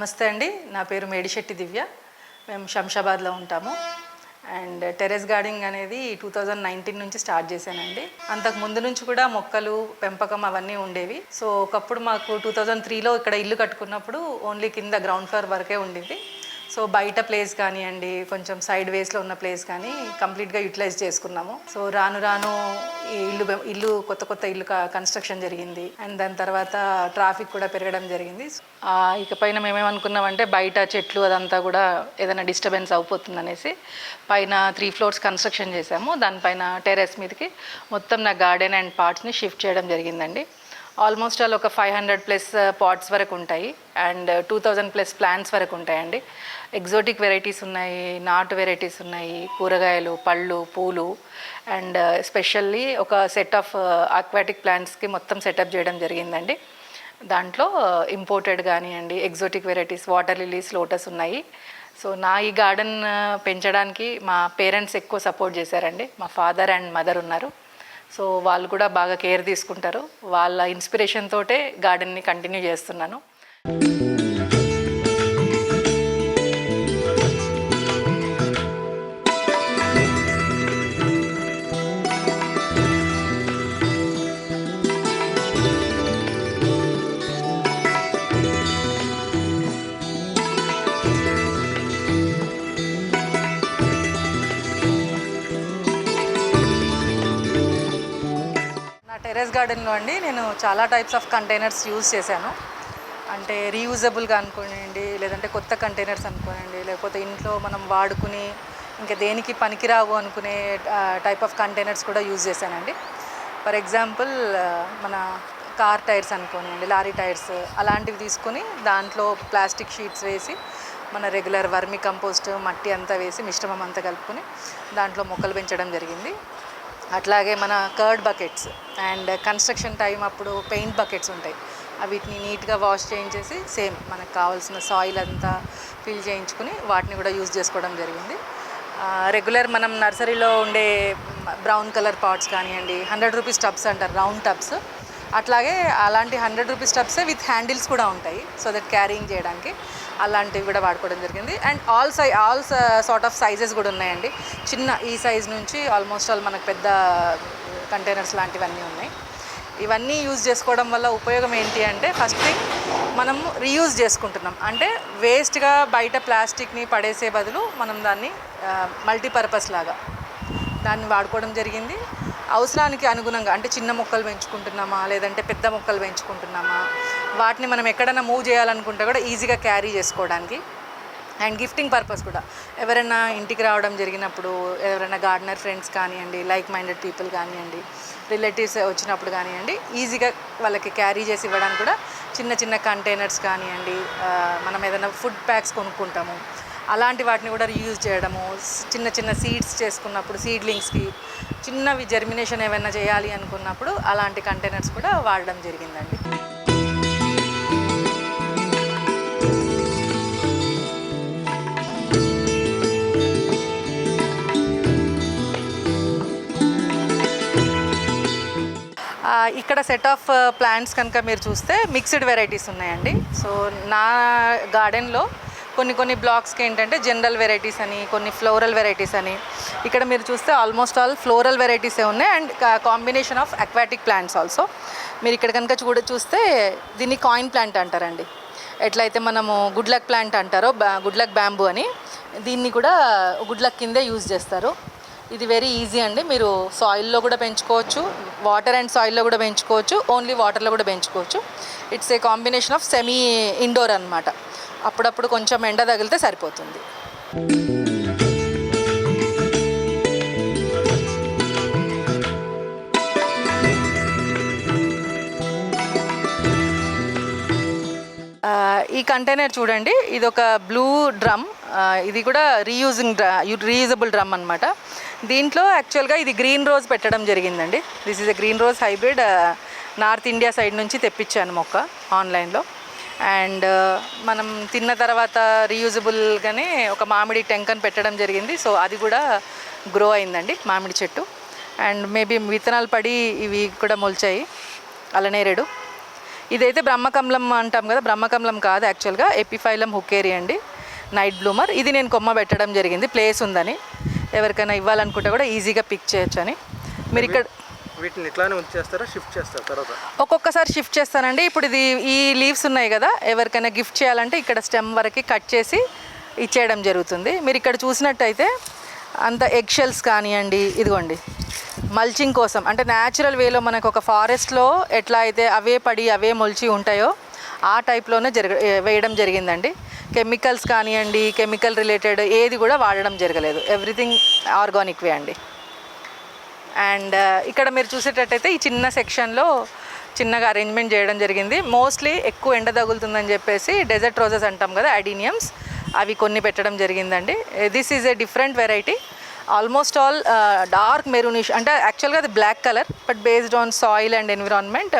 నమస్తే అండి. నా పేరు మేడిశెట్టి దివ్య. మేము శంషాబాద్లో ఉంటాము. అండ్ టెరెస్ గార్డెనింగ్ అనేది టూ థౌజండ్ నైన్టీన్ నుంచి స్టార్ట్ చేశానండి. అంతకు ముందు నుంచి కూడా మొక్కలు పెంపకం అవన్నీ ఉండేవి. సో ఒకప్పుడు మాకు టూ థౌజండ్ త్రీలో ఇక్కడ ఇల్లు కట్టుకున్నప్పుడు ఓన్లీ కింద గ్రౌండ్ ఫ్లోర్ వరకే ఉండింది. సో బయట ప్లేస్ కానివ్వండి కొంచెం సైడ్ వేస్లో ఉన్న ప్లేస్ కానీ కంప్లీట్గా యూటిలైజ్ చేసుకున్నాము. సో రాను రాను ఈ ఇల్లు ఇల్లు కొత్త కొత్త ఇల్లు కన్స్ట్రక్షన్ జరిగింది. అండ్ దాని తర్వాత ట్రాఫిక్ కూడా పెరగడం జరిగింది. ఇక ఇకపైన మేమేమనుకున్నామంటే బయట చెట్లు అదంతా కూడా ఏదైనా డిస్టర్బెన్స్ అయిపోతుంది అనేసి పైన త్రీ ఫ్లోర్స్ కన్స్ట్రక్షన్ చేసాము. దానిపైన టెరెస్ మీదకి మొత్తం నా గార్డెన్ అండ్ పార్ట్స్ని షిఫ్ట్ చేయడం జరిగిందండి. ఆల్మోస్ట్ ఆల్ ఒక ఫైవ్ హండ్రెడ్ ప్లస్ పాట్స్ వరకు ఉంటాయి. And two thousand plus plants వరకు ఉంటాయండి. ఎగ్జోటిక్ వెరైటీస్ ఉన్నాయి నాటు వెరైటీస్ ఉన్నాయి కూరగాయలు పళ్ళు పూలు. అండ్ స్పెషల్లీ ఒక సెట్ ఆఫ్ ఆక్వాటిక్ ప్లాంట్స్కి మొత్తం సెటప్ చేయడం జరిగిందండి. దాంట్లో ఇంపోర్టెడ్ కానివ్వండి exotic varieties water lilies lotus ఉన్నాయి. సో నా ఈ గార్డెన్ పెంచడానికి మా పేరెంట్స్ ఎక్కువ సపోర్ట్ చేశారండి. మా ఫాదర్ అండ్ మదర్ ఉన్నారు. సో వాళ్ళు కూడా బాగా కేర్ తీసుకుంటారు. వాళ్ళ ఇన్స్పిరేషన్ తోటే గార్డెన్ని కంటిన్యూ చేస్తున్నాను. గార్డెన్లో అండి నేను చాలా టైప్స్ ఆఫ్ కంటైనర్స్ యూజ్ చేశాను. అంటే రీయూజబుల్గా అనుకోనండి లేదంటే కొత్త కంటైనర్స్ అనుకోనండి లేకపోతే ఇంట్లో మనం వాడుకుని ఇంకా దేనికి పనికిరావు అనుకునే టైప్ ఆఫ్ కంటైనర్స్ కూడా యూజ్ చేశానండి. ఫర్ ఎగ్జాంపుల్ మన కార్ టైర్స్ అనుకోనివ్వండి లారీ టైర్స్ అలాంటివి తీసుకొని దాంట్లో ప్లాస్టిక్ షీట్స్ వేసి మన రెగ్యులర్ వర్మి కంపోస్ట్ మట్టి అంతా వేసి మిశ్రమం అంతా కలుపుకొని దాంట్లో మొక్కలు పెంచడం జరిగింది. అట్లాగే మన curd buckets and construction time అప్పుడు పెయింట్ బకెట్స్ ఉంటాయి. వీటిని నీట్గా వాష్ చేయించేసి సేమ్ మనకు కావాల్సిన సాయిల్ అంతా ఫిల్ చేయించుకుని వాటిని కూడా యూజ్ చేసుకోవడం జరిగింది. రెగ్యులర్ మనం నర్సరీలో ఉండే బ్రౌన్ కలర్ పాట్స్ కానివ్వండి హండ్రెడ్ రూపీస్ టబ్స్ అంటారు రౌండ్ టబ్స్ అట్లాగే అలాంటి హండ్రెడ్ రూపీస్ టబ్సే విత్ హ్యాండిల్స్ కూడా ఉంటాయి. సో దట్ క్యారింగ్ చేయడానికి అలాంటివి కూడా వాడుకోవడం జరిగింది. అండ్ ఆల్ సై ఆల్ సార్ట్ ఆఫ్ సైజెస్ కూడా ఉన్నాయండి. చిన్న ఈ సైజ్ నుంచి ఆల్మోస్ట్ ఆల్ మనకు పెద్ద కంటైనర్స్ లాంటివన్నీ ఉన్నాయి. ఇవన్నీ యూజ్ చేసుకోవడం వల్ల ఉపయోగం ఏంటి అంటే ఫస్ట్ థింగ్ మనం రీయూజ్ చేసుకుంటున్నాం. అంటే వేస్ట్గా బయట ప్లాస్టిక్ని పడేసే బదులు మనం దాన్ని మల్టీపర్పస్ లాగా దాన్ని వాడుకోవడం జరిగింది. అవసరానికి అనుగుణంగా అంటే చిన్న మొక్కలు పెంచుకుంటున్నామా లేదంటే పెద్ద మొక్కలు పెంచుకుంటున్నామా వాటిని మనం ఎక్కడైనా మూవ్ చేయాలనుకుంటే కూడా ఈజీగా క్యారీ చేసుకోవడానికి. అండ్ గిఫ్టింగ్ పర్పస్ కూడా. ఎవరైనా ఇంటికి రావడం జరిగినప్పుడు ఎవరైనా గార్డెనర్ ఫ్రెండ్స్ కానివ్వండి లైక్ మైండెడ్ పీపుల్ కానివ్వండి రిలేటివ్స్ వచ్చినప్పుడు కానివ్వండి ఈజీగా వాళ్ళకి క్యారీ చేసి ఇవ్వడానికి కూడా చిన్న చిన్న కంటైనర్స్ కానివ్వండి మనం ఏదైనా ఫుడ్ ప్యాక్స్ కొనుక్కుంటాము. అలాంటి వాటిని కూడా రీయూజ్ చేయడము చిన్న చిన్న సీడ్స్ చేసుకున్నప్పుడు సీడ్లింగ్స్కి చిన్నవి జర్మినేషన్ ఏమైనా చేయాలి అనుకున్నప్పుడు అలాంటి కంటైనర్స్ కూడా వాడడం జరిగిందండి. ఇక్కడ సెట్ ఆఫ్ ప్లాంట్స్ కనుక మీరు చూస్తే మిక్స్డ్ వెరైటీస్ ఉన్నాయండి. సో నా గార్డెన్లో కొన్ని కొన్ని బ్లాక్స్కి ఏంటంటే జనరల్ వెరైటీస్ అని కొన్ని ఫ్లోరల్ వెరైటీస్ అని. ఇక్కడ మీరు చూస్తే ఆల్మోస్ట్ ఆల్ ఫ్లోరల్ వెరైటీసే ఉన్నాయి and combination of aquatic plants also. మీరు ఇక్కడ కనుక చూడ చూస్తే దీన్ని కాయిన్ ప్లాంట్ అంటారండి. ఎట్లయితే మనము గుడ్ లక్ ప్లాంట్ అంటారో గుడ్ లక్ బ్యాంబూ అని దీన్ని కూడా గుడ్ లక్ కిందే యూజ్ చేస్తారు. ఇది వెరీ ఈజీ అండి. మీరు సాయిల్లో కూడా పెంచుకోవచ్చు వాటర్ అండ్ సాయిల్లో కూడా పెంచుకోవచ్చు ఓన్లీ వాటర్లో కూడా పెంచుకోవచ్చు. It's a combination of semi indoor అన్నమాట. అప్పుడప్పుడు కొంచెం ఎండ తగిలితే సరిపోతుంది. ఈ కంటైనర్ చూడండి ఇది ఒక బ్లూ డ్రమ్ ఇది కూడా రీయూజింగ్ రీయూజబుల్ డ్రమ్ అనమాట దీంట్లో యాక్చువల్గా ఇది గ్రీన్ రోజ్ పెట్టడం జరిగిందండి. This is a green rose hybrid north India side నుంచి తెప్పించాను మొక్క ఆన్లైన్లో. అండ్ మనం తిన్న తర్వాత రీయూజబుల్గానే ఒక మామిడి టెంకన్ పెట్టడం జరిగింది. సో అది కూడా గ్రో అయిందండి మామిడి చెట్టు. అండ్ మేబీ విత్తనాలు పడి ఇవి కూడా మొలిచాయి. అలనేరేడు ఇదైతే బ్రహ్మకమలం అంటాం కదా బ్రహ్మకమలం కాదు యాక్చువల్గా. ఎపిఫైలం హుకేరి అండి. Night bloomer. ఇది నేను కొమ్మ పెట్టడం జరిగింది. ప్లేస్ ఉందని. ఎవరికైనా ఇవ్వాలనుకుంటే కూడా ఈజీగా పిక్ చేయొచ్చు అని మీరు ఇక్కడ వీటిని ఇట్లానే ఉంచేస్తారా షిఫ్ట్ చేస్తారు తర్వాత? ఒక్కొక్కసారి షిఫ్ట్ చేస్తానండి. ఇప్పుడు ఇది ఈ లీవ్స్ ఉన్నాయి కదా ఎవరికైనా గిఫ్ట్ చేయాలంటే ఇక్కడ స్టెమ్ వరకు కట్ చేసి ఇచ్చేయడం జరుగుతుంది. మీరు ఇక్కడ చూసినట్టయితే అంత ఎగ్ షెల్స్ కానివ్వండి ఇదిగోండి. మల్చింగ్ కోసం అంటే న్యాచురల్ వేలో మనకు ఒక ఫారెస్ట్లో ఎట్లా అయితే అవే పడి అవే మొలిచి ఉంటాయో ఆ టైప్లోనే జరగ వేయడం జరిగిందండి. కెమికల్స్ కానివ్వండి కెమికల్ రిలేటెడ్ ఏది కూడా వాడడం జరగలేదు. ఎవ్రీథింగ్ ఆర్గానిక్ వే అండి. అండ్ uh, ఇక్కడ మీరు చూసేటట్టయితే ఈ చిన్న సెక్షన్లో చిన్నగా అరేంజ్మెంట్ చేయడం జరిగింది. మోస్ట్లీ ఎక్కువ ఎండ తగులుతుందని చెప్పేసి డెజర్ట్ రోజెస్ అంటాం కదా అడీనియమ్స్ అవి కొన్ని పెట్టడం జరిగిందండి. This is a different variety almost all dark maroonish అంటే యాక్చువల్గా అది black colour but based on soil and environment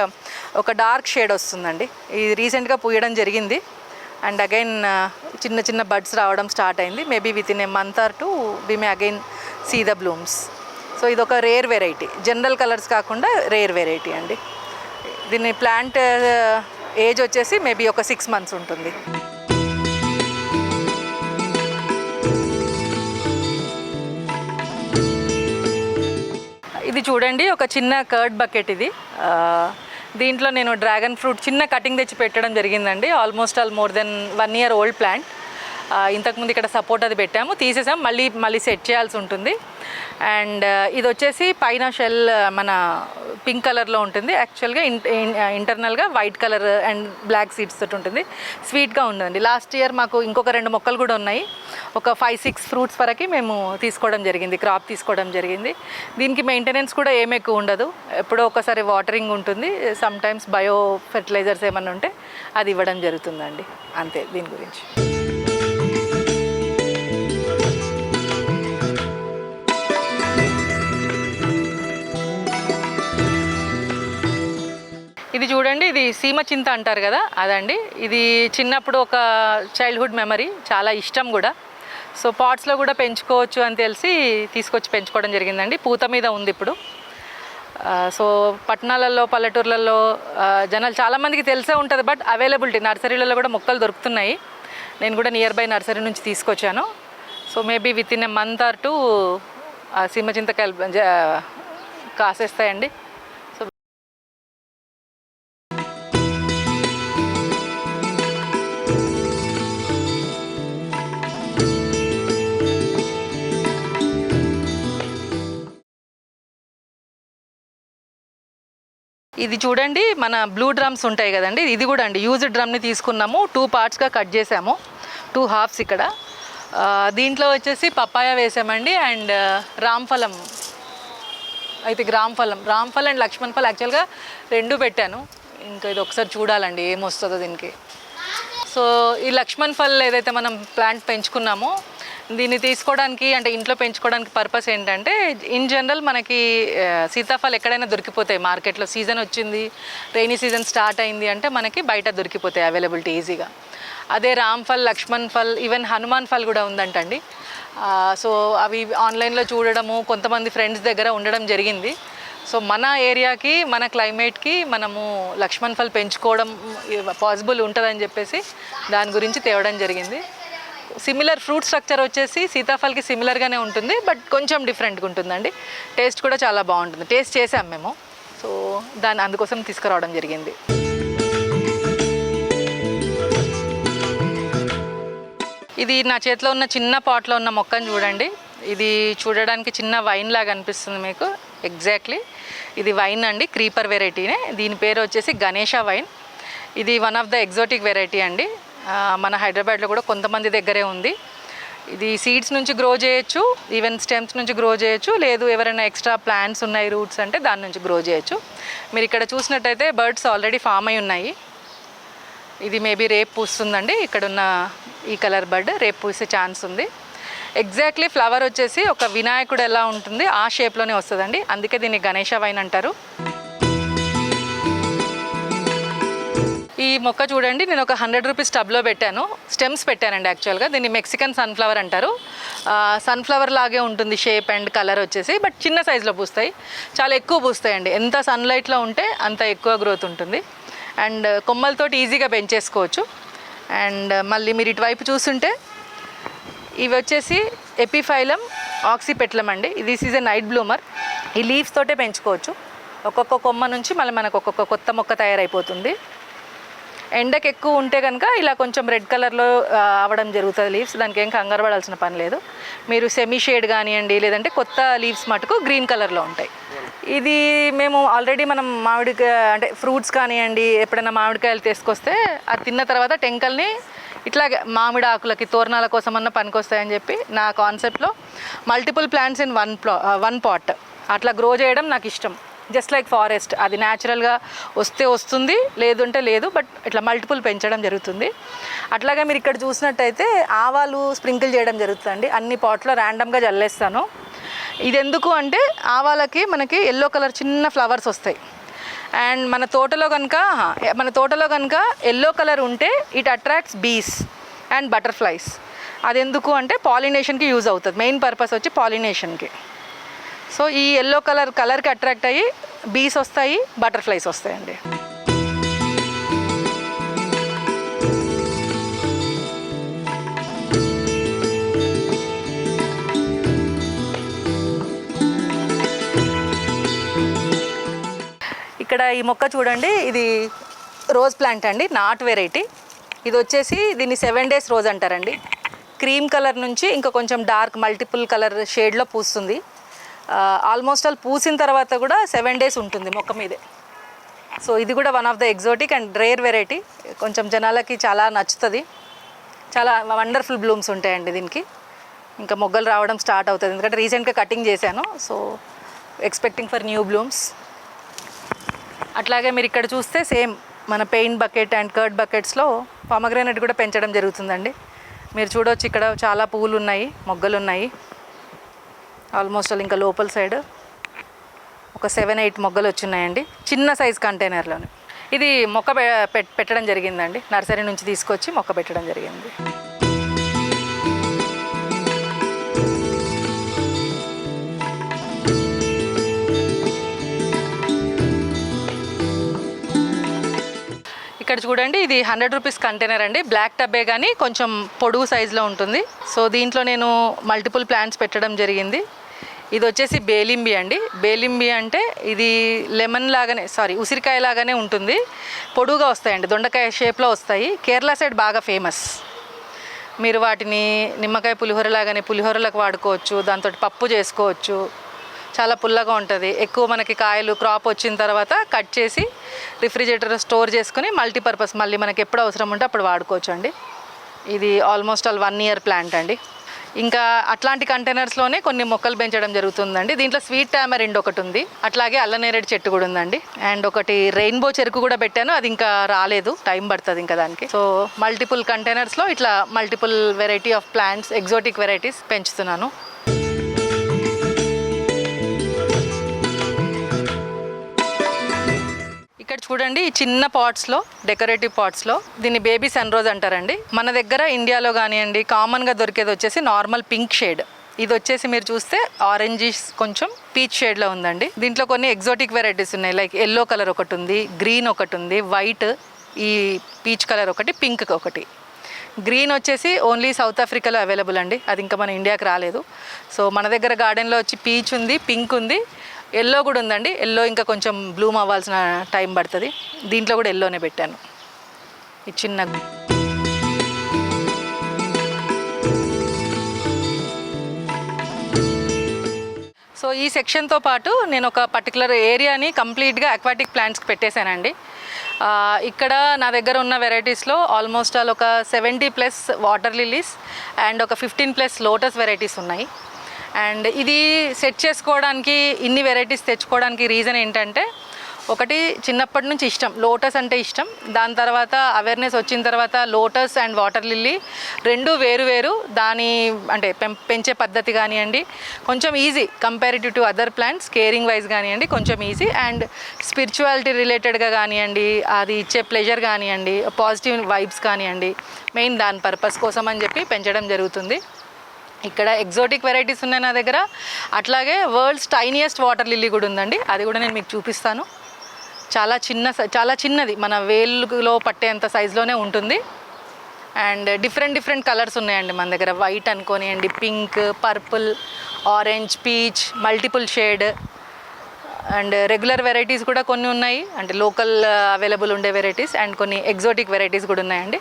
ఒక డార్క్ షేడ్ వస్తుందండి. ఇది రీసెంట్గా పూయడం జరిగింది. అండ్ అగైన్ uh, చిన్న చిన్న బడ్స్ రావడం స్టార్ట్ అయింది. Maybe within a month or two we may again see the blooms so ఇది ఒక రేర్ వెరైటీ జనరల్ కలర్స్ కాకుండా రేర్ వెరైటీ అండి. దీని ప్లాంట్ ఏజ్ uh, వచ్చేసి మేబీ ఒక సిక్స్ మంత్స్ ఉంటుంది. ఇది చూడండి ఒక చిన్న కర్డ్ బకెట్ ఇది. Uh, దీంట్లో నేను డ్రాగన్ ఫ్రూట్ చిన్న కటింగ్ తెచ్చి పెట్టడం జరిగిందండి. Almost all more than one year old plant ఇంతకుముందు ఇక్కడ సపోర్ట్ అది పెట్టాము తీసేసాం మళ్ళీ మళ్ళీ సెట్ చేయాల్సి ఉంటుంది. అండ్ ఇది వచ్చేసి పైన షెల్ మన పింక్ కలర్లో ఉంటుంది. యాక్చువల్గా ఇంటర్నల్గా white colour and black seeds తోటి ఉంటుంది. స్వీట్గా ఉందండి. లాస్ట్ ఇయర్ మాకు ఇంకొక రెండు మొక్కలు కూడా ఉన్నాయి. ఒక ఫైవ్ సిక్స్ ఫ్రూట్స్ వరకు మేము తీసుకోవడం జరిగింది క్రాప్ తీసుకోవడం జరిగింది. దీనికి మెయింటెనెన్స్ కూడా ఏమి ఎక్కువ ఉండదు. ఎప్పుడో ఒకసారి వాటరింగ్ ఉంటుంది. సమ్టైమ్స్ బయో ఫెర్టిలైజర్స్ ఏమన్నా ఉంటే అది ఇవ్వడం జరుగుతుందండి. అంతే దీని గురించి. ఇది చూడండి ఇది సీమ చింత అంటారు కదా అదండి. ఇది చిన్నప్పుడు ఒక చైల్డ్హుడ్ మెమరీ చాలా ఇష్టం కూడా. సో పాట్స్లో కూడా పెంచుకోవచ్చు అని తెలిసి తీసుకొచ్చి పెంచుకోవడం జరిగిందండి. పూత మీద ఉంది ఇప్పుడు. సో పట్టణాలలో పల్లెటూర్లలో జనాలు చాలామందికి తెలిసే ఉంటుంది బట్ అవైలబిలిటీ నర్సరీలలో కూడా మొక్కలు దొరుకుతున్నాయి. నేను కూడా నియర్ బై నర్సరీ నుంచి తీసుకొచ్చాను. So maybe within a month or two సీమ చింతకాయలు కాసేస్తాయండి. ఇది చూడండి మన బ్లూ డ్రమ్స్ ఉంటాయి కదండి ఇది కూడా అండి. యూజ్ డ్రమ్ని తీసుకున్నాము టూ పార్ట్స్గా కట్ చేసాము టూ హాఫ్స్ ఇక్కడ. దీంట్లో వచ్చేసి పప్పాయ వేసామండి అండ్ రామ్ఫలం అయితే రామ్ఫలం రామ్ఫల్ అండ్ లక్ష్మణ్ ఫల్ యాక్చువల్గా రెండు పెట్టాను. ఇంకా ఇది ఒకసారి చూడాలండి ఏమొస్తుందో దీనికి. సో ఈ లక్ష్మణ్ ఫల్ ఏదైతే మనం ప్లాంట్ పెంచుకున్నామో దీన్ని తీసుకోవడానికి అంటే ఇంట్లో పెంచుకోవడానికి పర్పస్ ఏంటంటే ఇన్ జనరల్ మనకి సీతాఫలం ఎక్కడైనా దొరికిపోతాయి. మార్కెట్లో సీజన్ వచ్చింది రైనీ సీజన్ స్టార్ట్ అయింది అంటే మనకి బయట దొరికిపోతాయి అవైలబిలిటీ ఈజీగా అదే రామ్ ఫల్ లక్ష్మణ్ ఫల్ ఈవెన్ హనుమాన్ ఫల్ కూడా ఉందంటండి. సో అవి ఆన్లైన్లో చూడడము కొంతమంది ఫ్రెండ్స్ దగ్గర ఉండడం జరిగింది. సో మన ఏరియాకి మన క్లైమేట్కి మనము లక్ష్మణ్ ఫల్ పెంచుకోవడం పాసిబుల్ ఉంటుందని చెప్పేసి దాని గురించి తేవడం జరిగింది. సిమిలర్ ఫ్రూట్ స్ట్రక్చర్ వచ్చేసి సీతాఫల్కి సిమిలర్గానే ఉంటుంది బట్ కొంచెం డిఫరెంట్గా ఉంటుందండి. టేస్ట్ కూడా చాలా బాగుంటుంది. టేస్ట్ చేసాం మేము. సో దాన్ని అందుకోసం తీసుకురావడం జరిగింది. ఇది నా చేతిలో ఉన్న చిన్న పాట్లో ఉన్న మొక్కను చూడండి. ఇది చూడడానికి చిన్న వైన్ లాగా అనిపిస్తుంది మీకు. ఎగ్జాక్ట్లీ ఇది వైన్ అండి క్రీపర్ వెరైటీనే దీని పేరు వచ్చేసి గణేష వైన్ ఇది one of the exotic variety అండి. మన హైదరాబాద్లో కూడా కొంతమంది దగ్గరే ఉంది. ఇది సీడ్స్ నుంచి గ్రో చేయొచ్చు ఈవెన్ స్టెమ్స్ నుంచి గ్రో చేయొచ్చు లేదు ఎవరైనా ఎక్స్ట్రా ప్లాంట్స్ ఉన్నాయి రూట్స్ అంటే దాని నుంచి గ్రో చేయొచ్చు. మీరు ఇక్కడ చూసినట్టయితే బర్డ్స్ ఆల్రెడీ ఫామ్ అయి ఉన్నాయి. ఇది మేబీ రేపు పూస్తుందండి. ఇక్కడున్న ఈ కలర్ బర్డ్ రేపు పూసే ఛాన్స్ ఉంది. ఎగ్జాక్ట్లీ ఫ్లవర్ వచ్చేసి ఒక వినాయకుడు ఎలా ఉంటుంది ఆ షేప్లోనే వస్తుందండి. అందుకే దీన్ని గణేష వైన్ అంటారు. ఈ మొక్క చూడండి నేను ఒక హండ్రెడ్ రూపీస్ టబ్లో పెట్టాను. స్టెమ్స్ పెట్టానండి యాక్చువల్గా. దీన్ని మెక్సికన్ సన్ఫ్లవర్ అంటారు. సన్ఫ్లవర్ లాగే ఉంటుంది షేప్ అండ్ కలర్ వచ్చేసి బట్ చిన్న సైజులో పూస్తాయి. చాలా ఎక్కువ పూస్తాయండి. ఎంత సన్లైట్లో ఉంటే అంత ఎక్కువ గ్రోత్ ఉంటుంది. అండ్ కొమ్మలతోటి ఈజీగా పెంచేసుకోవచ్చు. అండ్ మళ్ళీ మీరు ఇటువైపు చూస్తుంటే ఇవి వచ్చేసి ఎపిఫైలం ఆక్సిపెట్లం అండి. This is a night bloomer ఈ లీవ్స్ తోటే పెంచుకోవచ్చు. ఒక్కొక్క కొమ్మ నుంచి మళ్ళీ మనకు ఒక్కొక్క కొత్త మొక్క తయారైపోతుంది. ఎండకు ఎక్కువ ఉంటే కనుక ఇలా కొంచెం రెడ్ కలర్లో అవడం జరుగుతుంది లీవ్స్. దానికి ఏం కంగారు పడాల్సిన పని లేదు. మీరు సెమీ షేడ్ కానివ్వండి లేదంటే కొత్త లీవ్స్ మటుకు గ్రీన్ కలర్లో ఉంటాయి. ఇది మేము ఆల్రెడీ మనం మామిడికాయ అంటే ఫ్రూట్స్ కానివ్వండి ఎప్పుడైనా మామిడికాయలు తీసుకొస్తే అది తిన్న తర్వాత టెంకల్ని ఇట్లాగే మామిడి ఆకులకి తోరణాల కోసం అన్న పనికొస్తాయని చెప్పి నా కాన్సెప్ట్లో మల్టిపుల్ ప్లాంట్స్ ఇన్ వన్ ప్లా వన్ పాట్. అట్లా గ్రో చేయడం నాకు ఇష్టం. Just like forest. అది న్యాచురల్గా వస్తే వస్తుంది లేదంటే లేదు బట్ ఇట్లా మల్టిపుల్ పెంచడం జరుగుతుంది. అట్లాగే మీరు ఇక్కడ చూసినట్టయితే ఆవాలు స్ప్రింకిల్ చేయడం జరుగుతుంది అన్ని పాట్లో ర్యాండమ్గా జల్లేస్తాను ఇది ఎందుకు అంటే ఆవాలకి మనకి ఎల్లో కలర్ చిన్న ఫ్లవర్స్ వస్తాయి. అండ్ మన తోటలో కనుక మన తోటలో కనుక ఎల్లో కలర్ ఉంటే it attracts bees and butterflies అది ఎందుకు అంటే పాలినేషన్కి యూజ్ అవుతుంది. మెయిన్ పర్పస్ వచ్చి పాలినేషన్కి సో ఈ ఎల్లో కలర్ కలర్కి అట్రాక్ట్ అయ్యి బీస్ వస్తాయి బటర్ఫ్లైస్ వస్తాయండి. ఇక్కడ ఈ మొక్క చూడండి ఇది రోజ్ ప్లాంట్ అండి నాట్ వెరైటీ ఇది వచ్చేసి దీన్ని సెవెన్ డేస్ రోజ్ అంటారండి. క్రీమ్ కలర్ నుంచి ఇంకా కొంచెం డార్క్ మల్టిపుల్ కలర్ షేడ్లో పూస్తుంది. ఆల్మోస్ట్ ఆల్ పూసిన తర్వాత కూడా సెవెన్ డేస్ ఉంటుంది మొక్క మీదే. సో ఇది కూడా one of the exotic and rare variety కొంచెం జనాలకి చాలా నచ్చుతుంది. చాలా వండర్ఫుల్ బ్లూమ్స్ ఉంటాయండి దీనికి. ఇంకా మొగ్గలు రావడం స్టార్ట్ అవుతుంది. ఎందుకంటే రీసెంట్గా కటింగ్ చేశాను. So expecting for new blooms అట్లాగే మీరు ఇక్కడ చూస్తే సేమ్ మన పెయింట్ బకెట్ అండ్ కర్డ్ బకెట్స్లో పామగ్రానైట్ కూడా పెంచడం జరుగుతుందండి. మీరు చూడవచ్చు ఇక్కడ చాలా పువ్వులు ఉన్నాయి మొగ్గలు ఉన్నాయి. ఆల్మోస్ట్ ఆల్ ఇంకా లోపల సైడ్ ఒక సెవెన్ ఎయిట్ మొగ్గలు వచ్చినాయండి. చిన్న సైజ్ కంటైనర్లోనే. ఇది మొక్క పె- పెట్టడం జరిగిందండి. నర్సరీ నుంచి తీసుకొచ్చి మొక్క పెట్టడం జరిగింది. ఇక్కడ చూడండి ఇది హండ్రెడ్ రూపీస్ కంటైనర్ అండి. బ్లాక్ టబ్బే కానీ కొంచెం పొడుగు సైజులో ఉంటుంది. సో దీంట్లో నేను మల్టిపుల్ ప్లాంట్స్ పెట్టడం జరిగింది. ఇది వచ్చేసి బేలింబి అండి. బేలింబి అంటే ఇది లెమన్ లాగానే సారీ ఉసిరికాయ లాగానే ఉంటుంది. పొడుగుగా వస్తాయండి దొండకాయ షేప్లో వస్తాయి. కేరళ సైడ్ బాగా ఫేమస్. మీరు వాటిని నిమ్మకాయ పులిహోర లాగానే పులిహోరలకు వాడుకోవచ్చు దాంతో పప్పు చేసుకోవచ్చు. చాలా పుల్లగా ఉంటుంది. ఎక్కువ మనకి కాయలు క్రాప్ వచ్చిన తర్వాత కట్ చేసి రిఫ్రిజిరేటర్ స్టోర్ చేసుకుని మల్టీపర్పస్ మళ్ళీ మనకి ఎప్పుడు అవసరం ఉంటే అప్పుడు వాడుకోవచ్చు అండి ఇది almost all one year plant అండి. ఇంకా అట్లాంటి కంటైనర్స్లోనే కొన్ని మొక్కలు పెంచడం జరుగుతుందండి. దీంట్లో స్వీట్ టామరిండ్ ఒకటి ఉంది. అట్లాగే అల్లనేరేడు చెట్టు కూడా ఉందండి. అండ్ ఒకటి రెయిన్బో చెరుకు కూడా పెట్టాను. అది ఇంకా రాలేదు. టైం పడుతుంది ఇంకా దానికి. సో మల్టిపుల్ కంటైనర్స్లో ఇట్లా multiple variety of plants exotic varieties పెంచుతున్నాను. ఇక్కడ చూడండి ఈ చిన్న పాట్స్లో డెకరేటివ్ పాట్స్లో దీన్ని బేబీ సన్ రోజ్ అంటారండి. మన దగ్గర ఇండియాలో కానివ్వండి కామన్గా దొరికేది వచ్చేసి నార్మల్ పింక్ షేడ్ ఇది వచ్చేసి మీరు చూస్తే ఆరెంజిష్ కొంచెం పీచ్ షేడ్లో ఉందండి. దీంట్లో కొన్ని ఎగ్జోటిక్ వెరైటీస్ ఉన్నాయి లైక్ ఎల్లో కలర్ ఒకటి ఉంది గ్రీన్ ఒకటి ఉంది వైట్ ఈ పీచ్ కలర్ ఒకటి పింక్ ఒకటి. గ్రీన్ వచ్చేసి ఓన్లీ సౌత్ ఆఫ్రికాలో అవైలబుల్ అండి అది ఇంకా మన ఇండియాకి రాలేదు. సో మన దగ్గర గార్డెన్లో వచ్చి పీచ్ ఉంది పింక్ ఉంది ఎల్లో కూడా ఉందండి. ఎల్లో ఇంకా కొంచెం బ్లూమ్ అవ్వాల్సిన టైం పడుతుంది. దీంట్లో కూడా ఎల్లోనే పెట్టాను. ఈ చిన్న సో ఈ సెక్షన్తో పాటు నేను ఒక పర్టికులర్ ఏరియాని కంప్లీట్గా అక్వాటిక్ ప్లాంట్స్కి పెట్టేశానండి. ఇక్కడ నా దగ్గర ఉన్న వెరైటీస్లో ఆల్మోస్ట్ ఆల్ ఒక seventy plus water lilies and ఒక ఫిఫ్టీన్ ప్లస్ లోటస్ వెరైటీస్ ఉన్నాయి. అండ్ ఇది సెట్ చేసుకోవడానికి ఇన్ని వెరైటీస్ తెచ్చుకోవడానికి రీజన్ ఏంటంటే ఒకటి చిన్నప్పటి నుంచి ఇష్టం లోటస్ అంటే ఇష్టం. దాని తర్వాత అవేర్నెస్ వచ్చిన తర్వాత లోటస్ అండ్ వాటర్ లిల్లీ రెండు వేరు వేరు. దాని అంటే పెం పెంచే పద్ధతి కానివ్వండి కొంచెం easy comparative to other plants caring wise కానివ్వండి కొంచెం ఈజీ. అండ్ స్పిరిచువాలిటీ రిలేటెడ్గా కానివ్వండి అది ఇచ్చే ప్లెజర్ కానివ్వండి పాజిటివ్ వైబ్స్ కానివ్వండి మెయిన్ దాని పర్పస్ కోసం అని చెప్పి పెంచడం జరుగుతుంది. ఇక్కడ ఎగ్జోటిక్ వెరైటీస్ ఉన్నాయి నా దగ్గర. అట్లాగే వరల్డ్స్ టైనియస్ట్ వాటర్ లిల్లీ కూడా ఉందండి. అది కూడా నేను మీకు చూపిస్తాను. చాలా చిన్న సై- చాలా చిన్నది. మన వేలులో పట్టేంత సైజులోనే ఉంటుంది. అండ్ డిఫరెంట్ డిఫరెంట్ కలర్స్ ఉన్నాయండి మన దగ్గర. White అనుకోనియండి pink purple orange peach multiple shade and regular varieties కూడా కొన్ని ఉన్నాయి. అంటే లోకల్ అవైలబుల్ uh, ఉండే వెరైటీస్ అండ్ కొన్ని ఎగ్జోటిక్ వెరైటీస్ కూడా ఉన్నాయండి.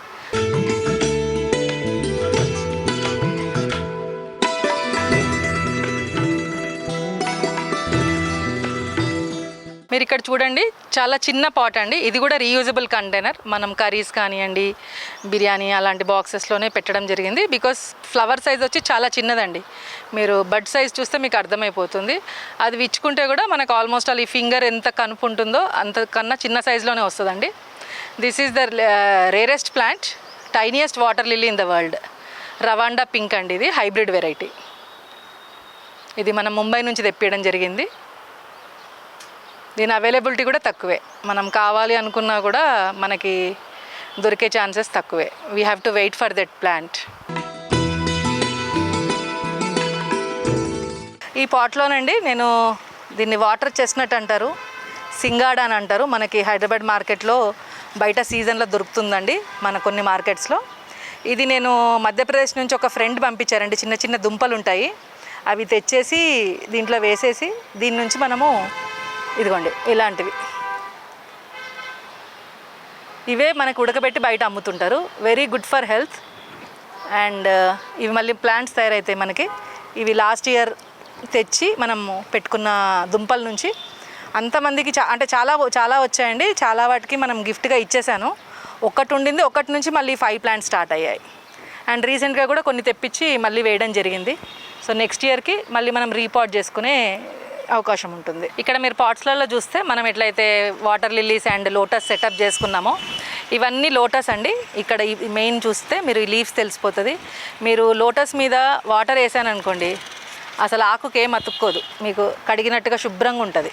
మీరు ఇక్కడ చూడండి చాలా చిన్న పాట్ అండి. ఇది కూడా రీయూజబుల్ కంటైనర్ మనం కర్రీస్ కానివ్వండి బిర్యానీ అలాంటి బాక్సెస్లోనే పెట్టడం జరిగింది. బికాస్ ఫ్లవర్ సైజ్ వచ్చి చాలా చిన్నదండి. మీరు బడ్ సైజ్ చూస్తే మీకు అర్థమైపోతుంది. అది విచ్చుకుంటే కూడా మనకు ఆల్మోస్ట్ ఆల్ ఈ ఫింగర్ ఎంత కనుపు ఉంటుందో అంతకన్నా చిన్న సైజులోనే వస్తుందండి. This is the rarest plant tiniest water lily in the world Rwanda pink అండి ఇది హైబ్రిడ్ వెరైటీ ఇది మనం ముంబై నుంచి తెప్పించడం జరిగింది. దీని అవైలబిలిటీ కూడా తక్కువే. మనం కావాలి అనుకున్నా కూడా మనకి దొరికే ఛాన్సెస్ తక్కువే. We have to wait for that plant ఈ పాట్లోనండి నేను దీన్ని వాటర్ చెస్నట్ అంటారు సింగాడ్ అని అంటారు. మనకి హైదరాబాద్ మార్కెట్లో బయట సీజన్లో దొరుకుతుందండి మన కొన్ని మార్కెట్స్లో. ఇది నేను మధ్యప్రదేశ్ నుంచి ఒక ఫ్రెండ్ పంపించారండి. చిన్న చిన్న దుంపలు ఉంటాయి. అవి తెచ్చేసి దీంట్లో వేసేసి దీని నుంచి మనము ఇదిగోండి ఇలాంటివి. ఇవే మనకు ఉడకబెట్టి బయట అమ్ముతుంటారు. Very good for health and ఇవి మళ్ళీ ప్లాంట్స్ తయారైతాయి మనకి. ఇవి లాస్ట్ ఇయర్ తెచ్చి మనము పెట్టుకున్న దుంపల నుంచి. అంతమందికి చా అంటే చాలా చాలా వచ్చాయండి. చాలా వాటికి మనం గిఫ్ట్గా ఇచ్చేసాను. ఒక్కటి ఉండింది ఒక్కటి నుంచి మళ్ళీ ఫైవ్ ప్లాంట్స్ స్టార్ట్ అయ్యాయి. అండ్ రీసెంట్గా కూడా కొన్ని తెప్పించి మళ్ళీ వేయడం జరిగింది. సో నెక్స్ట్ ఇయర్కి మళ్ళీ మనం రీపాట్ చేసుకునే అవకాశం ఉంటుంది. ఇక్కడ మీరు పాట్స్లలో చూస్తే మనం ఎట్లయితే water lilies and lotus setup చేసుకున్నామో ఇవన్నీ లోటస్ అండి. ఇక్కడ మెయిన్ చూస్తే మీరు లీవ్స్ తెలిసిపోతుంది. మీరు లోటస్ మీద వాటర్ వేసాను అనుకోండి అసలు ఆకుకేం అతుక్కోదు మీకు కడిగినట్టుగా శుభ్రంగా ఉంటుంది.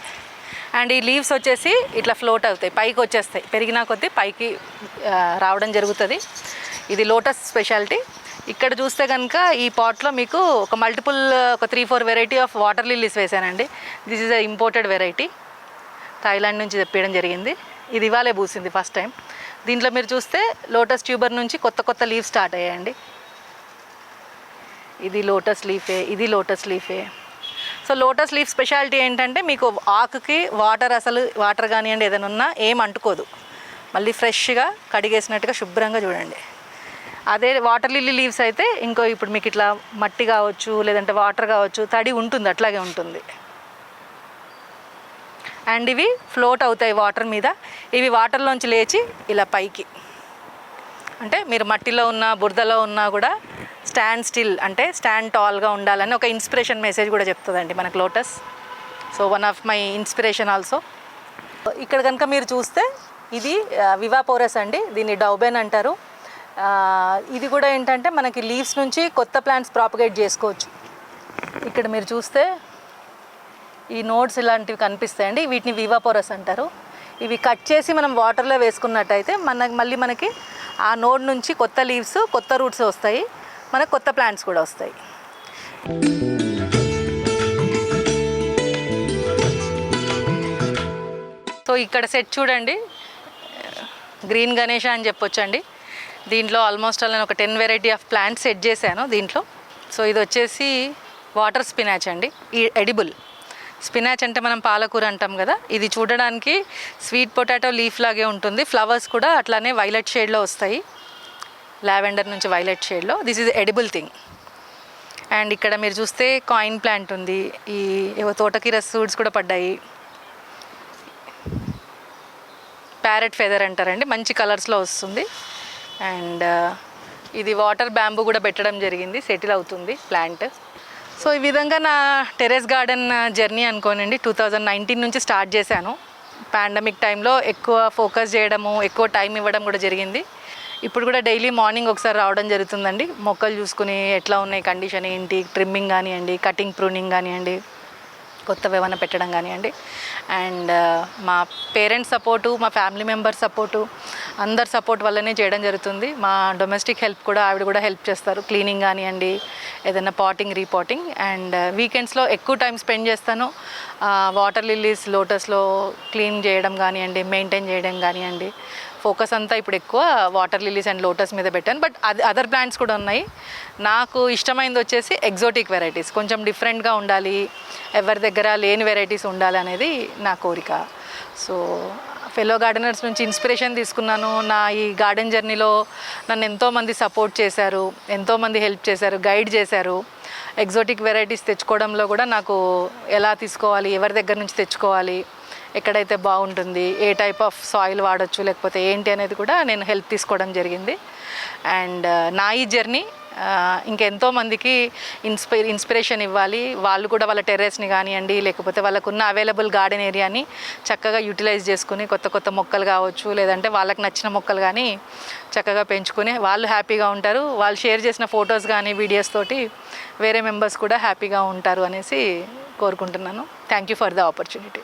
అండ్ ఈ లీవ్స్ వచ్చేసి ఇట్లా ఫ్లోట్ అవుతాయి పైకి వచ్చేస్తాయి. పెరిగినా కొద్దీ పైకి రావడం జరుగుతుంది. ఇది లోటస్ స్పెషాలిటీ. ఇక్కడ చూస్తే కనుక ఈ పాట్లో మీకు ఒక మల్టిపుల్ ఒక three four variety of water lilies వేసానండి. This is a imported variety Thailand నుంచి తెప్పించడం జరిగింది. ఇది ఇవాళే పూసింది ఫస్ట్ టైం దీంట్లో మీరు చూస్తే లోటస్ ట్యూబర్ నుంచి కొత్త కొత్త లీవ్స్ స్టార్ట్ అయ్యాయండి. ఇది లోటస్ లీఫే ఇది లోటస్ లీఫే. సో లోటస్ లీఫ్ స్పెషాలిటీ ఏంటంటే మీకు ఆకుకి వాటర్ అసలు వాటర్ కానివ్వండి ఏదైనా ఉన్నా ఏం అంటుకోదు. మళ్ళీ ఫ్రెష్గా కడిగేసినట్టుగా శుభ్రంగా చూడండి. అదే వాటర్ లిల్లీ లీవ్స్ అయితే ఇంకో ఇప్పుడు మీకు ఇట్లా మట్టి కావచ్చు లేదంటే వాటర్ కావచ్చు తడి ఉంటుంది అట్లాగే ఉంటుంది. అండ్ ఇవి ఫ్లోట్ అవుతాయి వాటర్ మీద. ఇవి వాటర్లోంచి లేచి ఇలా పైకి. అంటే మీరు మట్టిలో ఉన్న బురదలో ఉన్నా కూడా స్టాండ్ స్టిల్ అంటే స్టాండ్ టాల్గా ఉండాలని ఒక ఇన్స్పిరేషన్ మెసేజ్ కూడా చెప్తుందండి మనకు lotus. So one of my inspiration also ఇక్కడ కనుక మీరు చూస్తే ఇది వివాపోరస్ అండి. దీన్ని డౌబెన్ అంటారు. ఇది కూడా ఏంటంటే మనకి లీవ్స్ నుంచి కొత్త ప్లాంట్స్ ప్రాపగేట్ చేసుకోవచ్చు. ఇక్కడ మీరు చూస్తే ఈ నోట్స్ ఇలాంటివి కనిపిస్తాయండి. వీటిని వివాపోరస్ అంటారు. ఇవి కట్ చేసి మనం వాటర్లో వేసుకున్నట్టయితే మన మళ్ళీ మనకి ఆ నోడ్ నుంచి కొత్త లీవ్స్ కొత్త రూట్స్ వస్తాయి. మనకు కొత్త ప్లాంట్స్ కూడా వస్తాయి. సో ఇక్కడ సెట్ చూడండి. గ్రీన్ గణేష అని చెప్పొచ్చండి. దీంట్లో ఆల్మోస్ట్ ఆల్ నేను ఒక ten variety of plants set చేశాను దీంట్లో. సో ఇది వచ్చేసి వాటర్ స్పినాచ్ అండి. ఈ ఎడిబుల్ స్పినాచ్ అంటే మనం పాలకూర అంటాం కదా. ఇది చూడడానికి స్వీట్ పొటాటో లీఫ్ లాగే ఉంటుంది. ఫ్లవర్స్ కూడా అట్లానే వైలెట్ షేడ్లో వస్తాయి. లావెండర్ నుంచి వైలెట్ షేడ్లో this is edible thing and ఇక్కడ మీరు చూస్తే కాయిన్ ప్లాంట్ ఉంది. ఈ ఏవో తోటకీర సూడ్స్ కూడా పడ్డాయి. ప్యారెట్ ఫెదర్ అంటారండి. మంచి కలర్స్లో వస్తుంది. అండ్ ఇది వాటర్ బ్యాంబూ కూడా పెట్టడం జరిగింది. సెటిల్ అవుతుంది ప్లాంట్. సో ఈ విధంగా నా టెరెస్ గార్డెన్ జర్నీ అనుకోనండి. టూ థౌజండ్ నైన్టీన్ నుంచి స్టార్ట్ చేశాను. పాండమిక్ టైంలో ఎక్కువ ఫోకస్ చేయడము ఎక్కువ టైం ఇవ్వడం కూడా జరిగింది. ఇప్పుడు కూడా డైలీ మార్నింగ్ ఒకసారి రావడం జరుగుతుందండి. మొక్కలు చూసుకుని ఎట్లా ఉన్నాయి కండిషన్ ఏంటి ట్రిమ్మింగ్ కానివ్వండి కటింగ్ ప్రూనింగ్ కానివ్వండి. కొత్తవి ఏమైనా పెట్టడం కానివ్వండి. అండ్ మా పేరెంట్స్ సపోర్టు మా ఫ్యామిలీ మెంబర్స్ సపోర్టు అందరి సపోర్ట్ వల్లనే చేయడం జరుగుతుంది. మా డొమెస్టిక్ హెల్ప్ కూడా ఆవిడ కూడా హెల్ప్ చేస్తారు. క్లీనింగ్ కానివ్వండి ఏదైనా పాటింగ్ రీపాటింగ్. అండ్ వీకెండ్స్లో ఎక్కువ టైం స్పెండ్ చేస్తాను. వాటర్ లిల్లీస్ లోటస్లో క్లీన్ చేయడం కానివ్వండి మెయింటైన్ చేయడం కానివ్వండి. ఫోకస్ అంతా ఇప్పుడు ఎక్కువ వాటర్ లిలీస్ అండ్ లోటస్ మీద పెట్టాను. బట్ అది అదర్ ప్లాంట్స్ కూడా ఉన్నాయి. నాకు ఇష్టమైనది వచ్చేసి ఎగ్జోటిక్ వెరైటీస్. కొంచెం డిఫరెంట్గా ఉండాలి ఎవరి దగ్గర లేని వెరైటీస్ ఉండాలి అనేది నా కోరిక. సో ఫెలో గార్డెనర్స్ నుంచి ఇన్స్పిరేషన్ తీసుకున్నాను. నా ఈ గార్డెన్ జర్నీలో నన్ను ఎంతోమంది సపోర్ట్ చేశారు ఎంతోమంది హెల్ప్ చేశారు గైడ్ చేశారు. ఎగ్జోటిక్ వెరైటీస్ తెచ్చుకోవడంలో కూడా నాకు ఎలా తీసుకోవాలి ఎవరి దగ్గర నుంచి తెచ్చుకోవాలి ఎక్కడైతే బాగుంటుంది ఏ టైప్ ఆఫ్ సాయిల్ వాడచ్చు లేకపోతే ఏంటి అనేది కూడా నేను హెల్ప్ తీసుకోవడం జరిగింది. అండ్ uh, నా ఈ జర్నీ uh, ఇంకెంతో మందికి ఇన్స్పై ఇన్స్పిరేషన్ ఇవ్వాలి. వాళ్ళు కూడా వాళ్ళ టెర్రస్ని కానివ్వండి లేకపోతే వాళ్ళకున్న అవైలబుల్ గార్డెన్ ఏరియాని చక్కగా యూటిలైజ్ చేసుకుని కొత్త కొత్త మొక్కలు కావచ్చు లేదంటే వాళ్ళకి నచ్చిన మొక్కలు కానీ చక్కగా పెంచుకుని వాళ్ళు హ్యాపీగా ఉంటారు. వాళ్ళు షేర్ చేసిన ఫొటోస్ కానీ వీడియోస్ తోటి వేరే మెంబర్స్ కూడా హ్యాపీగా ఉంటారు అనేసి కోరుకుంటున్నాను. Thank you for the opportunity